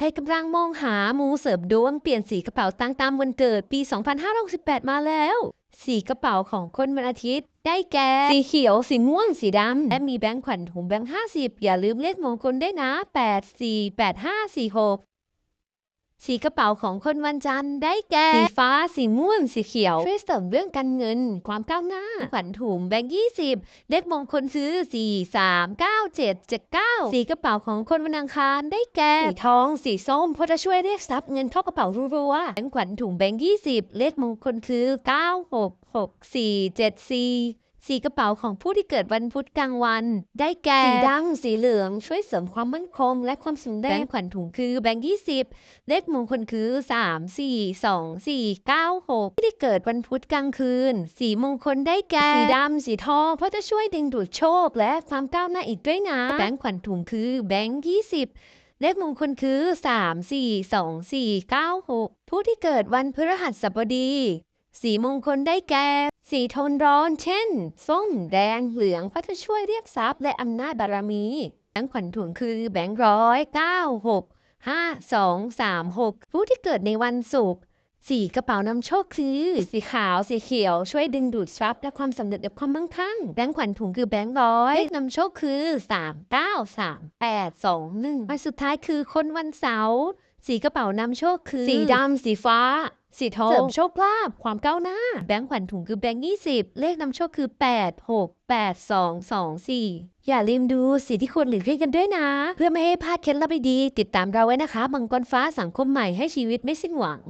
ให้กำลังมองหามูเสิร์ฟดวงเปลี่ยนสีกระเป๋าตังค์ตามวันเกิดปี 2568 มาแล้ว สีกระเป๋าของคนวันอาทิตย์ ได้แก่ สีเขียว สีม่วง สีดำ และมีแบงค์ขวัญถุงแบงค์ 50 อย่าลืมเลขมงคลด้วยนะ 8 4 8 5 4 6 สีกระเป๋าของคนวันจันทร์ได้แก่ สีฟ้า สีม่วง สีเขียวช่วยเสริมเรื่องการเงิน ความก้าวหน้า ขวัญถุงแบงค์20เลขมงคลซื้อ 4 3 9 7 7 9 สีกระเป๋าของคนวันอังคารได้แก่ สีทอง สีส้มเพราะจะช่วยเรียกทรัพย์เงินเข้ากระเป๋ารัวๆแบงค์ขวัญถุงแบงค์20เลขมงคลคือ 9 6 6 4 7 4 สีกระเป๋าของผู้ที่เกิดวันพุธกลางวัน ได้แก่สีดำสีเหลืองช่วยเสริมความมั่นคง และความสำเร็จแบงค์ขวัญถุงคือแบงค์20เลขมงคลคือ3 4 2 4 9 6ผู้ที่เกิดวันพุธกลางคืน สีมงคลได้แก่สีดำสีทองเพราะจะช่วยดึงดูดโชค และความก้าวหน้าอีกด้วยนะแบงค์ขวัญถุงคือแบงค์20เลขมงคลคือ 3 4 2 4 9 6 ผู้ที่เกิดวันพฤหัสบดี สีมงคลได้แก่ สีโทนร้อน เช่น ส้ม แดง เหลืองเพราะจะช่วยเรียกทรัพย์และอำนาจบารมี แบงค์ขวัญถุงคือแบงค์ร้อยเก้าหกห้าสองสามหกผู้ที่เกิดในวันศุกร์สีกระเป๋านำโชคคือสีขาวสีเขียว ช่วยดึงดูดทรัพย์และความสำเร็จและความมั่งคั่ง แบงค์ขวัญถุงคือแบงค์ร้อยเลขนำโชคคือสามเก้าสามแปดสองหนึ่งวันสุดท้ายคือคนวันเสาร์สีกระเป๋านำโชคคือ สีดำสีฟ้า สีทองเสริมโชคลาภความก้าวหน้า แบงค์ขวัญถุงคือแบงค์ยี่สิบเลขนำโชคคือแปดหกแปดสองสองสี่อย่าลืมดูสิที่ควรหลีกเลี่ยงกันด้วยนะ เพื่อไม่ให้พลาดเคล็ดลับดีๆติดตามเราไว้นะคะมังกรฟ้าสังคมใหม่ให้ชีวิตไม่สิ้นหวัง